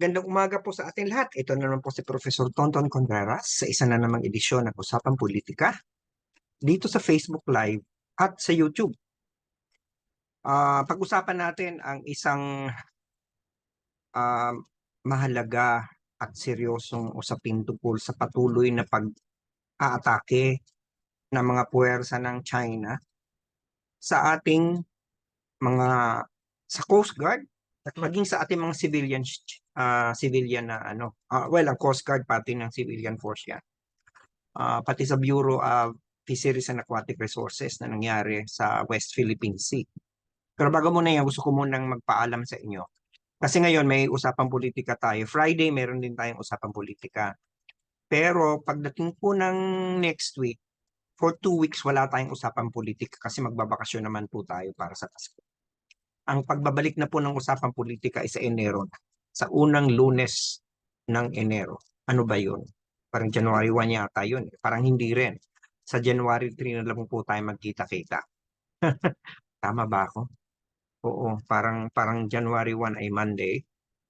Gandang umaga po sa ating lahat. Ito na naman po si Professor Tonton Contreras sa isa na namang edisyon ng Usapang Politika dito sa Facebook Live at sa YouTube. Ah, pag-usapan natin ang isang ah, mahalaga at seryosong usapin tungkol sa patuloy na pag-aatake ng mga puwersa ng China sa ating mga sa Coast Guard at maging sa ating mga civilian ah, civilian na ano ah, well ang Coast Guard pati ng civilian force yan. Ah, pati sa Bureau of Fisheries and Aquatic Resources na nangyari sa West Philippine Sea. Pero bago muna yan gusto ko munang magpaalam sa inyo. Kasi ngayon may usapang politika tayo. Friday meron din tayong usapang politika. Pero pagdating po ng next week for two weeks wala tayong usapang politika kasi magbabakasyon naman po tayo para sa Pasko ang pagbabalik na po ng usapang politika ay sa Enero sa unang lunes ng Enero. Ano ba yun? Parang January 1 yata yun. eh. Parang hindi rin. Sa January 3 na lang po tayo magkita-kita. Tama ba ako? Oo, parang parang January 1 ay Monday.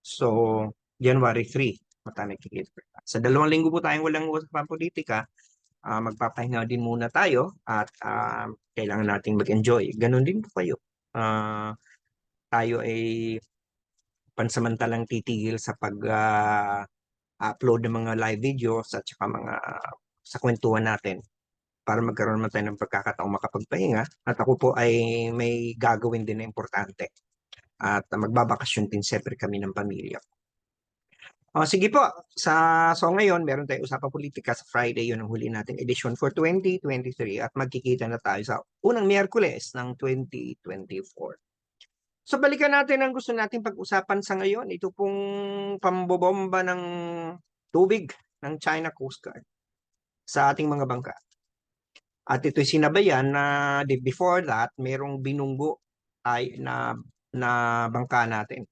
So, January 3 mata nagkikita. Sa dalawang linggo po tayong walang usapang politika, ah, magpapahinga din muna tayo at ah, kailangan nating mag-enjoy. Ganon din po kayo. Ah, tayo ay pansamantalang titigil sa pag-upload ng mga live videos at saka mga sa kwentuhan natin para magkaroon naman tayo ng pagkakataong makapagpahinga at ako po ay may gagawin din na importante at magbabakasyon din siyempre kami ng pamilya. O sige po, sa so ngayon meron tayong usapang politika sa Friday, yun ang huli nating edition for 2023 at magkikita na tayo sa unang Miyerkules ng 2024. So balikan natin ang gusto nating pag-usapan sa ngayon. Ito pong pambobomba ng tubig ng China Coast Guard sa ating mga bangka. At ito'y sinabayan na before that, merong binunggo ay na na bangka natin.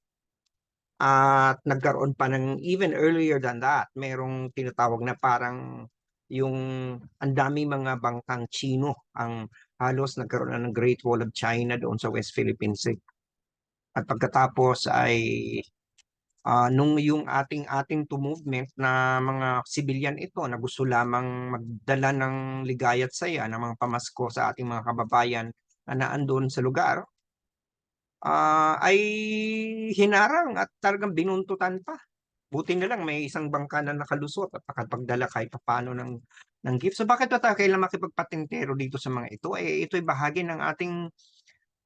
At nagkaroon pa ng even earlier than that, merong tinatawag na parang yung ang dami mga bangkang Chino ang halos nagkaroon na ng Great Wall of China doon sa West Philippine Sea. At pagkatapos ay ah, nung yung ating ating to movement na mga civilian ito na gusto lamang magdala ng ligaya at saya ng mga pamasko sa ating mga kababayan na naandun sa lugar ah, ay hinarang at talagang binuntutan pa. Buti na lang may isang bangka na nakalusot at nakapagdala kahit paano ng ng gift. So bakit pa tayo kailangan makipagpatintero dito sa mga ito? Eh ito'y bahagi ng ating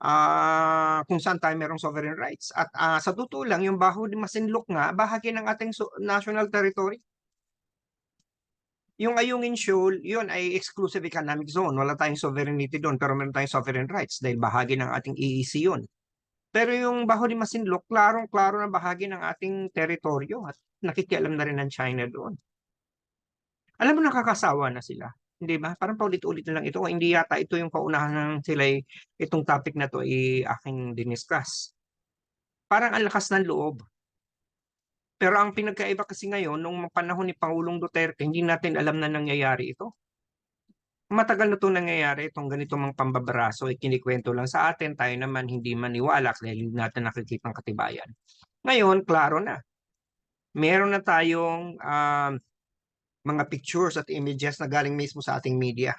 ah kung saan tayo merong sovereign rights. At ah, sa totoo lang, yung Baho de Masinloc nga, bahagi ng ating so- national territory. Yung Ayungin Shoal, yun ay exclusive economic zone. Wala tayong sovereignty doon, pero meron tayong sovereign rights dahil bahagi ng ating EEZ yun. Pero yung Baho de Masinloc, klarong-klaro na bahagi ng ating teritoryo at nakikialam na rin ng China doon. Alam mo, nakakasawa na sila. Hindi ba? Parang paulit-ulit na lang ito. Hindi yata ito yung paunahan ng sila itong topic na to ay aking diniscuss. Parang ang lakas ng loob. Pero ang pinagkaiba kasi ngayon, nung panahon ni Pangulong Duterte, hindi natin alam na nangyayari ito. Matagal na ito nangyayari, itong ganitong mga pambabaraso, ay kinikwento lang sa atin, tayo naman hindi maniwala dahil hindi natin nakikita ang katibayan. Ngayon, klaro na. Meron na tayong um, mga pictures at images na galing mismo sa ating media.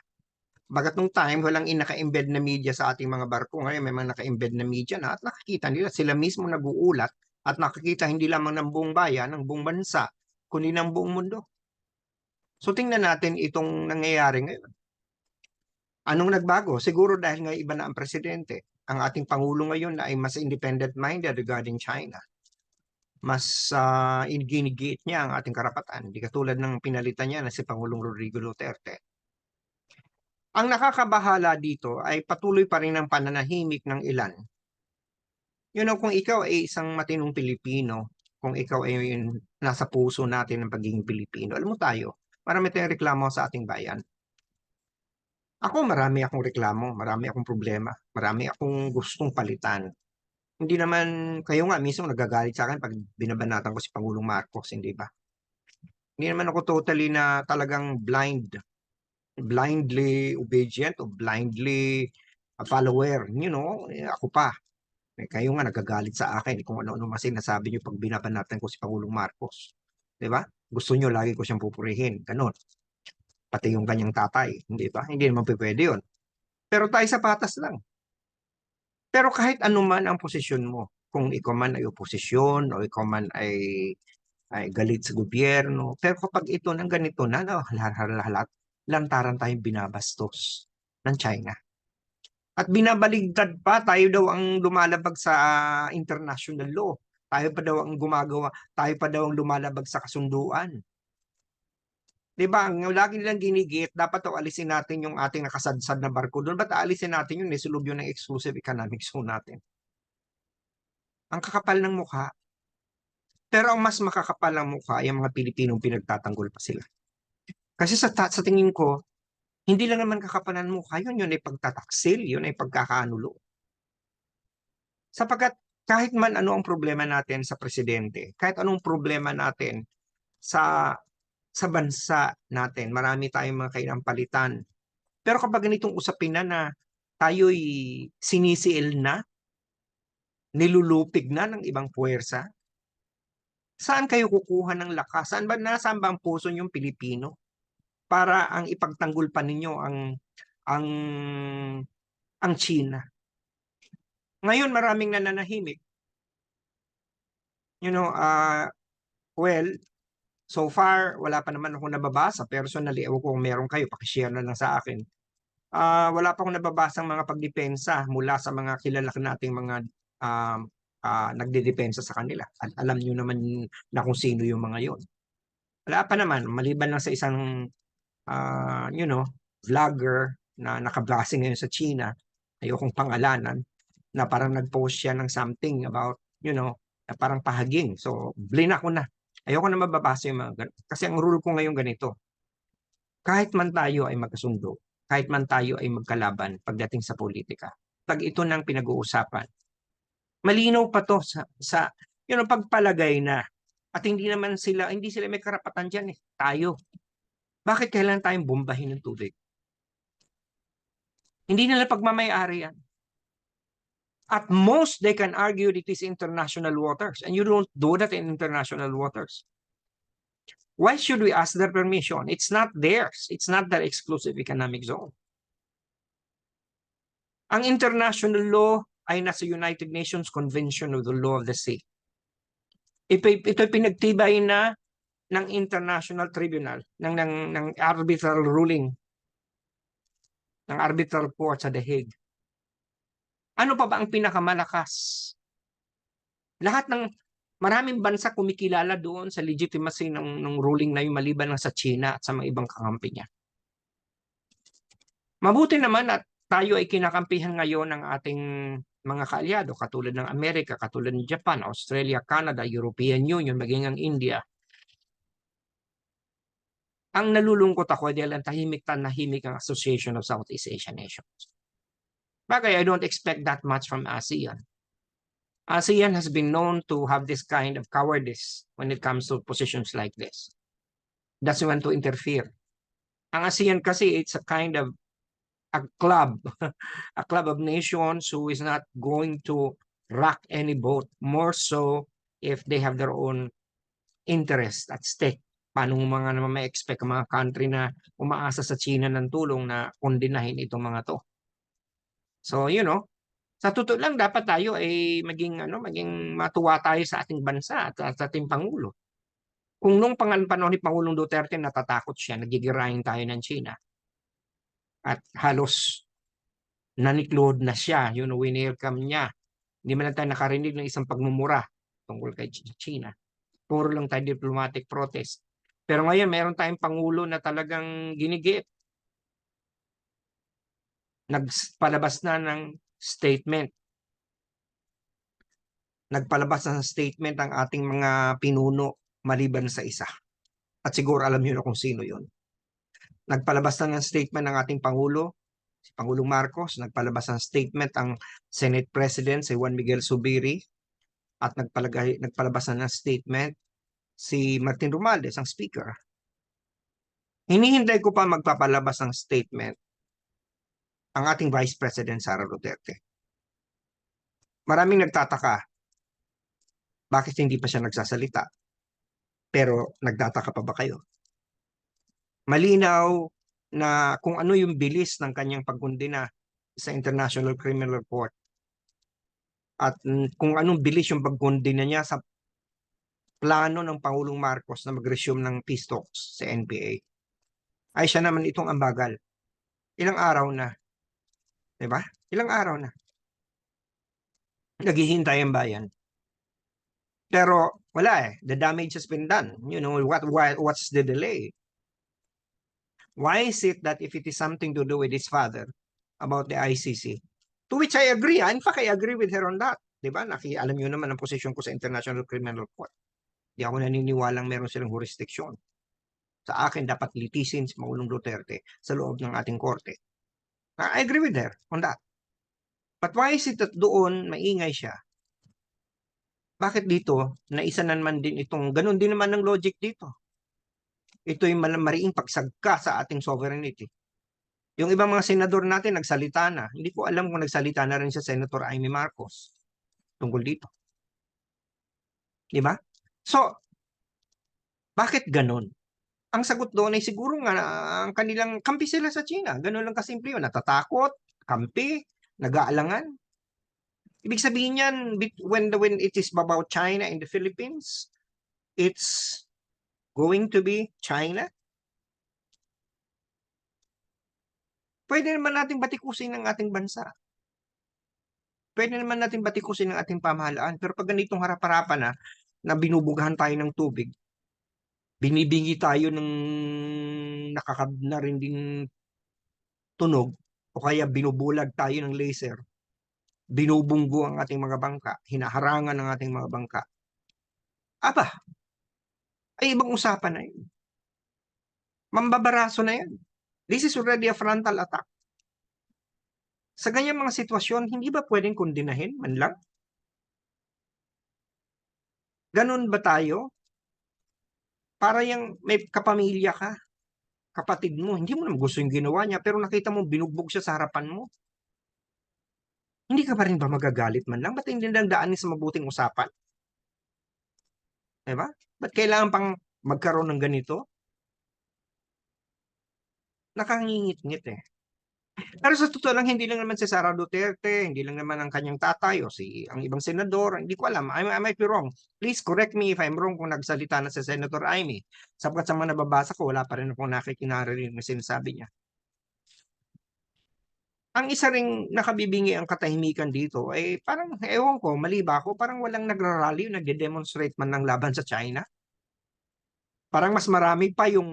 Bagat nung time, walang inaka-embed na media sa ating mga barko. Ngayon, may mga naka-embed na media na at nakikita nila sila mismo nag-uulat at nakikita hindi lamang ng buong bayan, ng buong bansa, kundi ng buong mundo. So tingnan natin itong nangyayari ngayon. Anong nagbago? Siguro dahil nga iba na ang presidente. Ang ating Pangulo ngayon ay mas independent-minded regarding China. Mas uh, ginigit niya ang ating karapatan. Hindi katulad ng pinalitan niya na si Pangulong Rodrigo Duterte. Ang nakakabahala dito ay patuloy pa rin ang pananahimik ng ilan you know, kung ikaw ay isang matinong Pilipino, kung ikaw ay nasa puso natin ng pagiging Pilipino, alam mo tayo, marami tayong reklamo sa ating bayan. Ako marami akong reklamo, marami akong problema, marami akong gustong palitan. Hindi naman, kayo nga mismo nagagalit sa akin pag binabanatan ko si Pangulong Marcos, hindi ba? Hindi naman ako totally na talagang blind, blindly obedient o blindly a follower, you know, ako pa Eh, kayo nga nagagalit sa akin kung ano-ano mas sinasabi niyo pag binabanatan ko si Pangulong Marcos. 'Di ba? Gusto niyo lagi ko siyang pupurihin, ganun. Pati yung kanyang tatay, hindi ba? Hindi naman pwede yun. Pero tayo sa patas lang. Pero kahit ano man ang posisyon mo, kung ikaw man ay oposisyon o ikaw man ay ay galit sa gobyerno, pero kapag ito ng ganito na, no, halat lantaran tayong binabastos ng China. At binabaligtad pa, tayo daw ang lumalabag sa international law. Tayo pa daw ang gumagawa, tayo pa daw ang lumalabag sa kasunduan. 'Di ba? Ang lagi nilang ginigit, dapat daw alisin natin yung ating nakasadsad na barko doon. Ba't aalisin natin yun? Nisulog yun ng exclusive economic zone natin. Ang kakapal ng mukha. Pero ang mas makakapal ng mukha ay ang mga Pilipinong pinagtatanggol pa sila. Kasi sa, sa tingin ko, hindi lang naman kakapalan mukha yun, yun ay pagtataksil, yun ay pagkakaanulo. Sapagkat kahit man ano ang problema natin sa presidente, kahit anong problema natin sa sa bansa natin, marami tayong mga kainampalitan. Pero kapag ganitong usapin na na tayo'y sinisiil na, nilulupig na ng ibang puwersa, saan kayo kukuha ng lakas? Saan ba nasaan ba ang puso niyong Pilipino? Para ang ipagtanggol pa ninyo ang ang ang China. Ngayon maraming nananahimik. You know, uh, well, so far wala pa naman ako nababasa personally. Ewan kung meron kayo, pakishare na lang sa akin. Ah, wala pa akong nababasang mga pagdepensa mula sa mga kilala nating mga um, ah, nagdedepensa sa kanila. At alam niyo naman na kung sino yung mga yon. Wala pa naman, maliban lang sa isang ah, you know, vlogger na nakabase ngayon sa China, ayokong pangalanan, na parang nag-post siya ng something about, you know, na parang pahaging. So, blin ako na. Ayoko na mababasa yung mga ganun. Kasi ang rule ko ngayon ganito, kahit man tayo ay magkasundo, kahit man tayo ay magkalaban pagdating sa politika, pag ito nang pinag-uusapan, malinaw pa to sa, sa you know, pagpalagay na at hindi naman sila, hindi sila may karapatan dyan eh. Tayo. Bakit kailangan tayong bombahin ng tubig? Hindi nila pagmamayari yan. At most, they can argue it is international waters. And you don't do that in international waters. Why should we ask their permission? It's not theirs. It's not their exclusive economic zone. Ang international law ay nasa United Nations Convention of the Law of the Sea. Ito, ito pinagtibay na ng International Tribunal, ng, ng, ng arbitral ruling, ng arbitral court sa The Hague. Ano pa ba ang pinakamalakas? Lahat ng maraming bansa kumikilala doon sa legitimacy ng, ng ruling na yung maliban lang sa China at sa mga ibang kakampi niya. Mabuti naman at tayo ay kinakampihan ngayon ng ating mga kaalyado katulad ng Amerika, katulad ng Japan, Australia, Canada, European Union, maging ang India. Ang nalulungkot ako dahil ang tahimik tan nahimik ang Association of Southeast Asian Nations. Bagay, I don't expect that much from ASEAN. ASEAN has been known to have this kind of cowardice when it comes to positions like this. Doesn't want to interfere. Ang ASEAN kasi, it's a kind of a club, a club of nations who is not going to rock any boat, more so if they have their own interest at stake. Paano mga naman may expect ang mga country na umaasa sa China ng tulong na kondinahin itong mga to. So, you know, sa totoo lang dapat tayo ay maging ano, maging matuwa tayo sa ating bansa at sa ating pangulo. Kung nung pangal panahon ni Pangulong Duterte natatakot siya, nagigirahin tayo ng China. At halos naniklod na siya, you know, winelcome niya. Hindi man lang tayo nakarinig ng isang pagmumura tungkol kay China. Puro lang tayo diplomatic protest. Pero ngayon, meron tayong pangulo na talagang ginigit nagpalabas na ng statement. Nagpalabas na ng statement ang ating mga pinuno maliban sa isa. At siguro alam niyo na kung sino yon. Nagpalabas na ng statement ng ating Pangulo, si Pangulong Marcos. Nagpalabas ng statement ang Senate President, si Juan Miguel Subiri. At nagpalagay, nagpalabas na ng statement si Martin Romualdez, ang Speaker. Hinihintay ko pa magpapalabas ng statement ang ating Vice President Sara Duterte. maraming nagtataka. Bakit hindi pa siya nagsasalita? Pero nagtataka pa ba kayo? Malinaw na kung ano yung bilis ng kanyang pagkundina sa International Criminal Court at kung anong bilis yung pagkundina niya sa plano ng Pangulong Marcos na mag-resume ng peace talks sa NPA. Ay siya naman itong ambagal. Ilang araw na. 'Di ba? Ilang araw na. Naghihintay ang bayan. Pero wala eh. The damage has been done. You know, what, what what's the delay? Why is it that if it is something to do with his father about the ICC, to which I agree, ah, in fact, I agree with her on that. Di ba? Naki, alam nyo naman ang posisyon ko sa International Criminal Court. Di ako naniniwalang meron silang jurisdiction. Sa akin, dapat litisin si Maulong Duterte sa loob ng ating korte. Ah, I agree with her on that. But why is it that doon maingay siya? Bakit dito, na naman din itong, ganun din naman ang logic dito. Ito yung mariing pagsagka sa ating sovereignty. Yung ibang mga senador natin nagsalita na. Hindi ko alam kung nagsalita na rin si Senator Amy Marcos tungkol dito. Di ba? So, bakit ganun? Ang sagot doon ay siguro nga ang kanilang kampi sila sa China. Ganun lang kasimple yun. Natatakot, kampi, nag-aalangan. Ibig sabihin yan, when, the, when it is about China and the Philippines, it's going to be China? Pwede naman natin batikusin ng ating bansa. Pwede naman natin batikusin ng ating pamahalaan. Pero pag ganitong harap-harapan na, na binubugahan tayo ng tubig, binibingi tayo ng nakakanarinding tunog, o kaya binubulag tayo ng laser, binubunggo ang ating mga bangka, hinaharangan ang ating mga bangka. Aba, ay ibang usapan na yun. Mambabaraso na yan. This is already a frontal attack. Sa ganyang mga sitwasyon, hindi ba pwedeng kundinahin man lang? Ganun ba tayo? Para yung may kapamilya ka, kapatid mo, hindi mo naman gusto yung ginawa niya, pero nakita mo binugbog siya sa harapan mo. Hindi ka pa rin ba magagalit man lang? Ba't hindi lang daanin sa mabuting usapan? Diba? Ba't kailangan pang magkaroon ng ganito? Nakangingit-ngit eh. Pero sa totoo lang, hindi lang naman si Sara Duterte, hindi lang naman ang kanyang tatay o si ang ibang senador, hindi ko alam. I, I might be wrong. Please correct me if I'm wrong kung nagsalita na si Senator Amy. Sapagkat sa mga nababasa ko, wala pa rin akong nakikinarinig na sinasabi niya. Ang isa ring nakabibingi ang katahimikan dito ay parang, ewan ko, mali ba ako? Parang walang nagrarally, nagde-demonstrate man ng laban sa China. Parang mas marami pa yung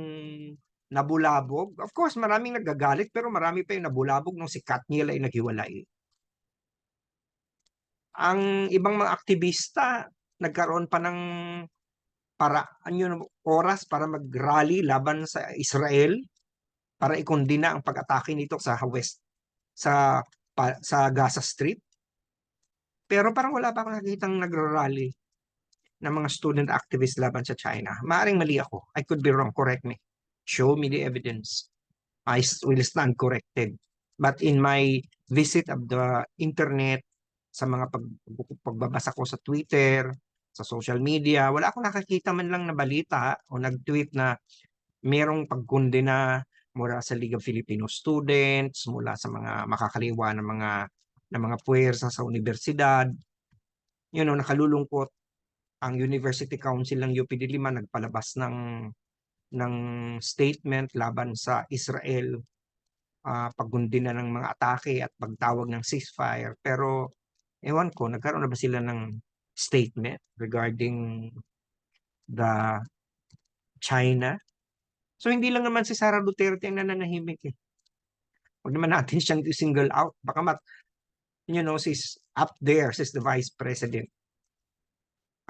nabulabog. Of course, maraming nagagalit pero marami pa yung nabulabog nung si Katniel ay naghiwalay. Ang ibang mga aktivista nagkaroon pa ng para yun, oras para mag-rally laban sa Israel para ikondina ang pag-atake nito sa West sa pa, sa Gaza Strip. Pero parang wala pa akong nakikitang nagro-rally ng mga student activists laban sa China. Maaring mali ako. I could be wrong. Correct me. Show me the evidence. I will stand corrected. But in my visit of the internet, sa mga pag, pagbabasa ko sa Twitter, sa social media, wala akong nakakita man lang na balita o nag-tweet na merong pagkundi na mula sa League of Filipino Students, mula sa mga makakaliwa ng mga ng mga puwersa sa universidad. You know, nakalulungkot ang University Council ng UP Diliman nagpalabas ng ng statement laban sa Israel uh, paggundi na ng mga atake at pagtawag ng ceasefire. Pero ewan ko, nagkaroon na ba sila ng statement regarding the China? So hindi lang naman si Sara Duterte ang nananahimik eh. Huwag naman natin siyang single out. Baka mat, you know, she's up there, she's the vice president.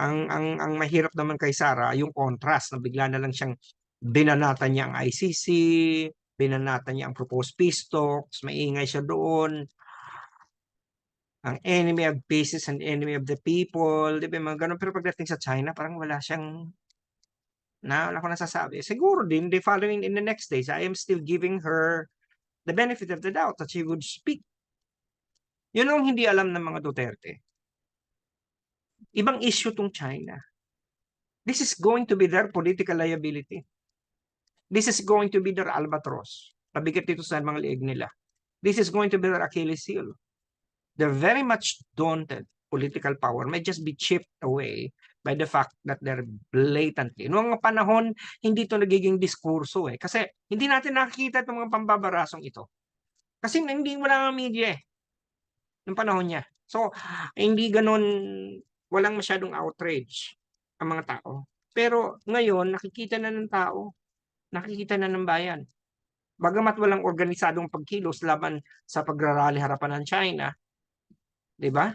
Ang, ang, ang mahirap naman kay Sara, yung contrast na bigla na lang siyang binanatan niya ang ICC, binanatan niya ang proposed peace talks, maingay siya doon. Ang enemy of peace is an enemy of the people, di ba, mga ganun. Pero pagdating sa China, parang wala siyang, na wala ko nasasabi. Siguro din, the following in the next days, I am still giving her the benefit of the doubt that she would speak. Yun ang hindi alam ng mga Duterte. ibang issue tong China. This is going to be their political liability. This is going to be their albatross. Pabigat dito sa mga liig nila. This is going to be their Achilles heel. They're very much daunted. Political power may just be chipped away by the fact that they're blatantly. Noong panahon, hindi ito nagiging diskurso eh. Kasi hindi natin nakikita itong mga pambabarasong ito. Kasi hindi wala nga media eh. Noong panahon niya. So, hindi ganun, walang masyadong outrage ang mga tao. Pero ngayon, nakikita na ng tao. Nakikita na ng bayan. Bagamat walang organisadong pagkilos laban sa pagrarally harapan ng China, 'di ba?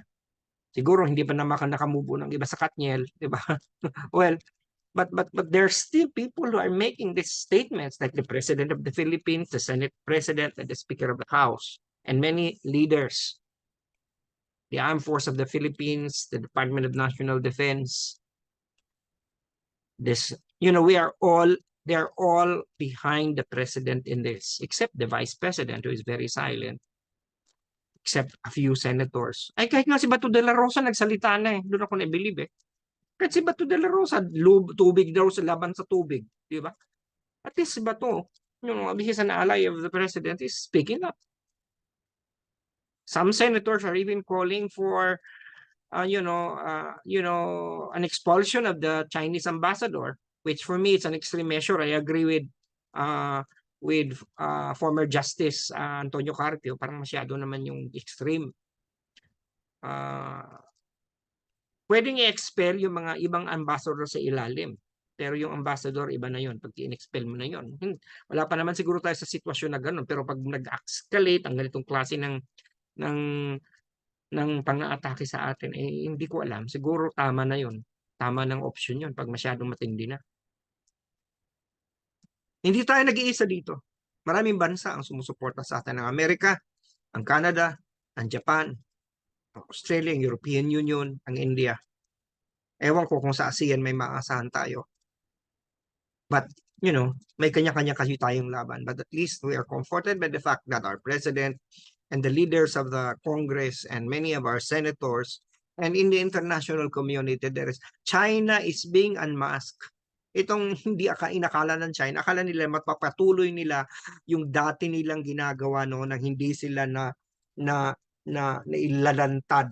Siguro hindi pa naman nakamubo ng iba sa Katniel, 'di ba? well, but but but there's still people who are making these statements like the president of the Philippines, the Senate president, and the speaker of the House, and many leaders. The Armed Force of the Philippines, the Department of National Defense. This, you know, we are all they're all behind the president in this, except the vice president who is very silent. Except a few senators. Ay, kahit nga si Bato de la Rosa nagsalita na eh. Doon ako na-believe eh. Kahit si Bato de la Rosa, lub, tubig daw sa laban sa tubig. Di ba? At least si Bato, yung he's an ally of the president, is speaking up. Some senators are even calling for, uh, you know, uh, you know, an expulsion of the Chinese ambassador which for me it's an extreme measure. I agree with uh, with uh, former Justice uh, Antonio Carpio. Parang masyado naman yung extreme. Uh, pwedeng i-expel yung mga ibang ambassador sa ilalim. Pero yung ambassador, iba na yun. Pag in-expel mo na yun. Wala pa naman siguro tayo sa sitwasyon na gano'n. Pero pag nag-escalate ang ganitong klase ng ng ng pang-aatake sa atin, eh hindi ko alam. Siguro tama na yun. Tama ng option yun pag masyadong matindi na. Hindi tayo nag-iisa dito. Maraming bansa ang sumusuporta sa atin ng Amerika, ang Canada, ang Japan, ang Australia, ang European Union, ang India. Ewan ko kung sa ASEAN may maasahan tayo. But, you know, may kanya-kanya kasi tayong laban. But at least we are comforted by the fact that our president and the leaders of the Congress and many of our senators and in the international community, there is China is being unmasked itong hindi aka inakala ng China, akala nila mapapatuloy nila yung dati nilang ginagawa no nang hindi sila na na na nailalantad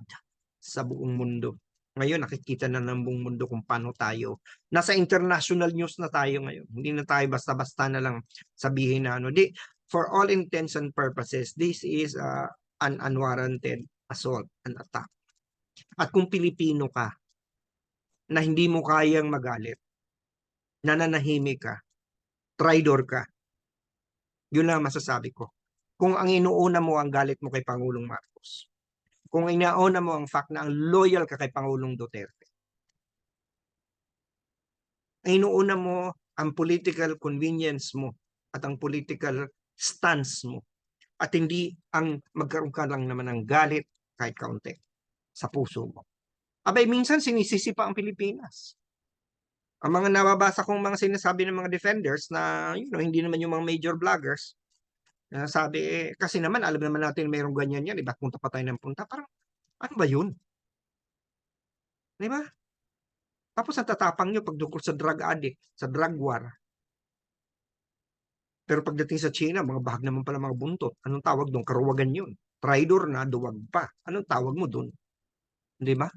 sa buong mundo. Ngayon nakikita na ng buong mundo kung paano tayo. Nasa international news na tayo ngayon. Hindi na tayo basta-basta na lang sabihin na ano. Di, for all intents and purposes, this is uh, an unwarranted assault, an attack. At kung Pilipino ka, na hindi mo kayang magalit, nananahimik ka, traidor ka. Yun lang masasabi ko. Kung ang inuuna mo ang galit mo kay Pangulong Marcos, kung inauna mo ang fact na ang loyal ka kay Pangulong Duterte, inuuna mo ang political convenience mo at ang political stance mo at hindi ang magkaroon ka lang naman ng galit kahit kaunti sa puso mo. Abay, minsan sinisisi pa ang Pilipinas ang mga nababasa kong mga sinasabi ng mga defenders na you know, hindi naman yung mga major vloggers, na sabi, eh, kasi naman alam naman natin mayroong ganyan yan, iba't punta pa tayo ng punta. Parang, ano ba yun? Di ba? Tapos ang tatapang nyo pagdukol sa drug addict, sa drug war. Pero pagdating sa China, mga bahag naman pala mga buntot. Anong tawag doon? Karuwagan yun. Traidor na, duwag pa. Anong tawag mo doon? Di ba?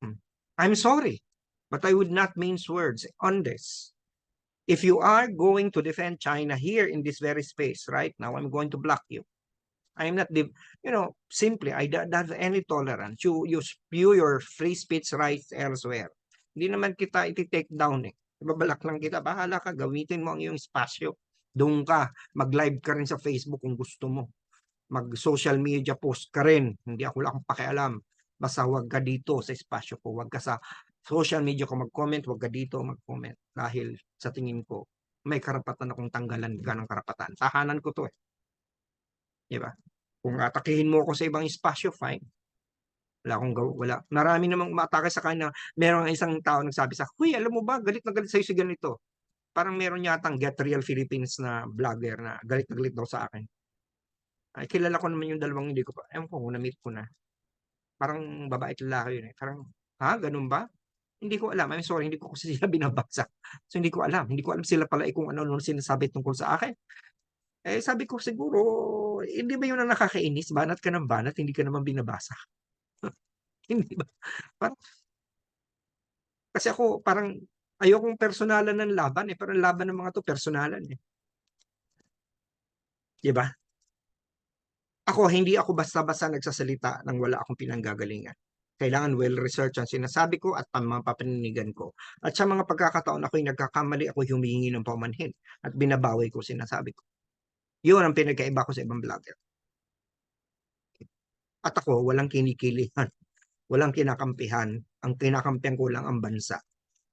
Hmm. I'm sorry. But I would not mince words on this. If you are going to defend China here in this very space right now, I'm going to block you. I'm not, you know, simply, I don't have any tolerance. You, you spew your free speech rights elsewhere. Hindi naman kita iti-take down eh. Ibabalak lang kita, bahala ka, gamitin mo ang iyong espasyo. Doon ka, mag-live ka rin sa Facebook kung gusto mo. Mag-social media post ka rin. Hindi ako lang pakialam. Basta huwag ka dito sa espasyo ko. Huwag ka sa social media ko mag-comment, wag ka dito mag-comment. Dahil sa tingin ko, may karapatan akong tanggalan ka ng karapatan. Tahanan ko to eh. Di ba? Kung atakihin mo ako sa ibang espasyo, fine. Wala akong gaw wala. Marami namang umatake sa kanya. Meron isang tao nagsabi sa, Huy, alam mo ba, galit na galit sa'yo si ganito. Parang meron yatang Get Real Philippines na vlogger na galit na galit daw sa akin. Ay, kilala ko naman yung dalawang hindi ko pa. Ewan ko, na-meet ko na. Parang babae lalaki yun eh. Parang, ha? Ganun ba? Hindi ko alam. I'm sorry, hindi ko kasi sila binabasa. So hindi ko alam. Hindi ko alam sila pala eh kung ano ano sinasabi tungkol sa akin. Eh sabi ko siguro, hindi ba yun ang nakakainis? Banat ka ng banat, hindi ka naman binabasa. hindi ba? Parang, kasi ako parang ayokong personalan ng laban eh. Pero ang laban ng mga to personalan eh. Di ba? Ako, hindi ako basta-basta nagsasalita nang wala akong pinanggagalingan. Kailangan well-researched ang sinasabi ko at mga papanigan ko. At sa mga pagkakataon ako'y nagkakamali, ako humihingi ng paumanhin at binabawi ko sinasabi ko. Yun ang pinagkaiba ko sa ibang vlogger. At ako, walang kinikilihan. Walang kinakampihan. Ang kinakampihan ko lang ang bansa.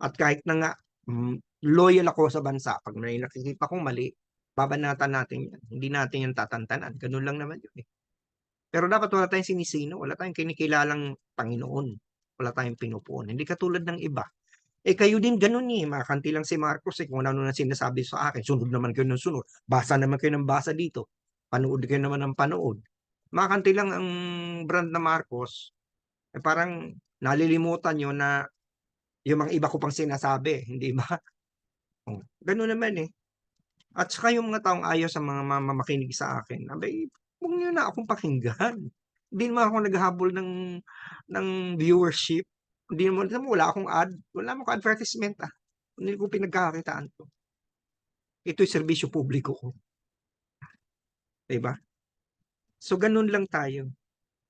At kahit na nga, mm, loyal ako sa bansa, pag may nakikita kong mali, babanatan natin yan. Hindi natin yan tatantanan. Ganun lang naman yun eh. Pero dapat wala tayong sinisino, wala tayong kinikilalang Panginoon, wala tayong pinupuon. Hindi katulad ng iba. Eh kayo din ganun eh, makanti lang si Marcos eh, kung ano na sinasabi sa akin, sunod naman kayo ng sunod, basa naman kayo ng basa dito, panood kayo naman ng panood. Makanti lang ang brand na Marcos, eh parang nalilimutan nyo na yung mga iba ko pang sinasabi, hindi ba? Oh, ganun naman eh. At saka yung mga taong ayaw sa mga mamamakinig sa akin, abay, huwag niyo na akong pakinggan. Hindi naman ako naghahabol ng, ng viewership. Hindi naman, wala akong ad, wala akong advertisement ah. Hindi ko pinagkakakitaan to. Ito'y serbisyo publiko ko. Diba? So, ganun lang tayo.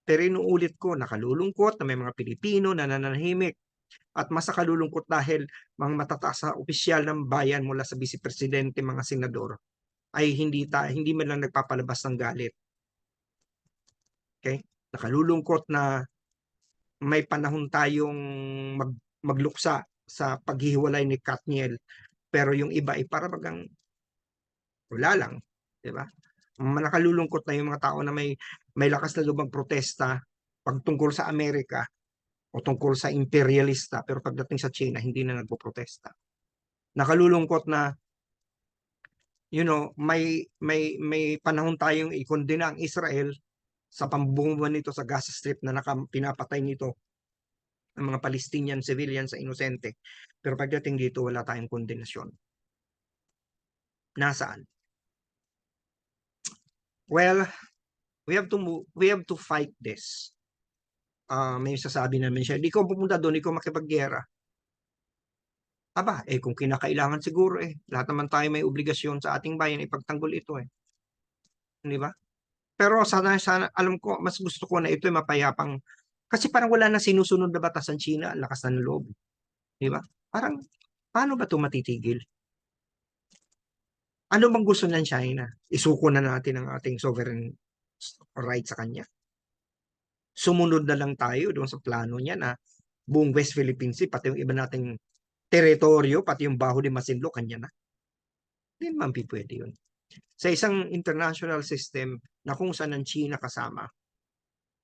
Pero inuulit ko, nakalulungkot na may mga Pilipino na nananahimik at mas nakalulungkot dahil mga matataas opisyal ng bayan mula sa Vice Presidente, mga senador, ay hindi ta hindi man lang nagpapalabas ng galit. Okay? Nakalulungkot na may panahon tayong mag, magluksa sa paghihiwalay ni Katniel pero yung iba ay para bagang wala lang, 'di ba? Nakalulungkot na yung mga tao na may may lakas na lubang protesta pagtungkol sa Amerika o tungkol sa imperialista pero pagdating sa China hindi na nagpo-protesta. Nakalulungkot na you know, may may may panahon tayong ikondena ang Israel sa pambunguan nito sa Gaza Strip na naka, pinapatay nito ang mga Palestinian civilians sa inosente. Pero pagdating dito, wala tayong kondenasyon. Nasaan? Well, we have to move, we have to fight this. Uh, may sasabi namin siya, hindi ko pupunta doon, hindi ko makipaggera. Aba, eh kung kinakailangan siguro eh, lahat naman tayo may obligasyon sa ating bayan ipagtanggol ito eh. Di ba? Pero sana, sana, alam ko, mas gusto ko na ito ay mapayapang, kasi parang wala na sinusunod na batas ng China, ang lakas ng loob. Di ba? Parang, paano ba ito matitigil? Ano bang gusto ng China? Isuko na natin ang ating sovereign right sa kanya. Sumunod na lang tayo doon sa plano niya na buong West Philippine Sea, pati yung iba nating teritoryo, pati yung Baho de Masinloc, kanya na. Hindi naman pwede yun sa isang international system na kung saan ang China kasama,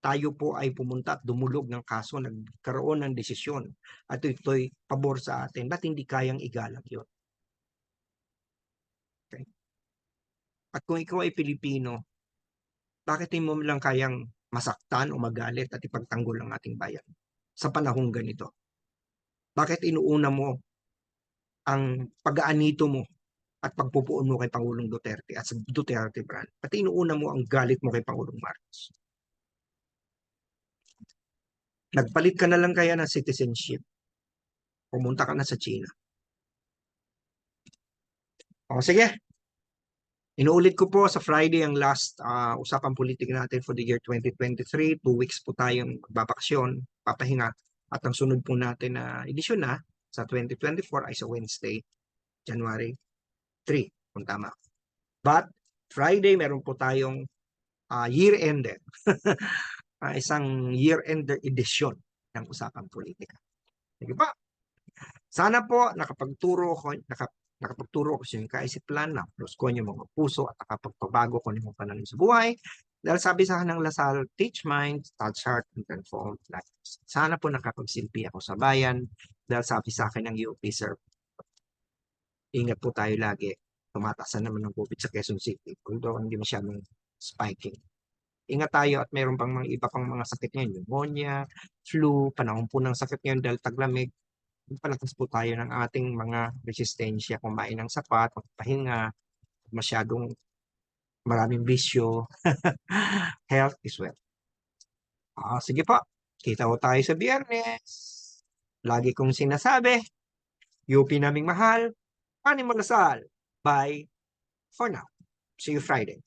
tayo po ay pumunta at dumulog ng kaso, nagkaroon ng desisyon at ito'y pabor sa atin. Ba't hindi kayang igalang yun? Okay. At kung ikaw ay Pilipino, bakit hindi mo lang kayang masaktan o magalit at ipagtanggol ang ating bayan sa panahong ganito? Bakit inuuna mo ang pag-aanito mo at pagpupuon mo kay Pangulong Duterte at sa Duterte brand, pati inuuna mo ang galit mo kay Pangulong Marcos. Nagpalit ka na lang kaya ng citizenship. Pumunta ka na sa China. O sige. Inuulit ko po sa Friday ang last uh, usapang politik natin for the year 2023. Two weeks po tayong magbabakasyon, papahinga. At ang sunod po natin na edisyon na sa 2024 ay sa Wednesday, January 3, kung tama. But, Friday, meron po tayong uh, year-ender. uh, isang year-ender edition ng Usapang Politika. Sige pa. Sana po nakapagturo ko, nakap, nakapagturo ko sa inyong kaisipan, naplos ko yung mga puso at nakapagpabago ko ng pananaw sa buhay. Dahil sabi sa ng Lasal, teach mind, touch heart, and transform lives. Sana po nakapagsilpi ako sa bayan dahil sabi sa akin ng UP, sir, ingat po tayo lagi. Tumataas na naman ng COVID sa Quezon City. Although hindi masyadong spiking. ingat tayo at mayroon pang mga iba pang mga sakit ngayon, pneumonia, flu, panahon po ng sakit ngayon dahil taglamig. Palakas po tayo ng ating mga resistensya, kumain ng sapat, magpahinga, masyadong maraming bisyo. Health is wealth. Ah, sige po. Kita ko tayo sa biyernes. Lagi kong sinasabi, UP naming mahal, Animal Lasal. Bye for now. See you Friday.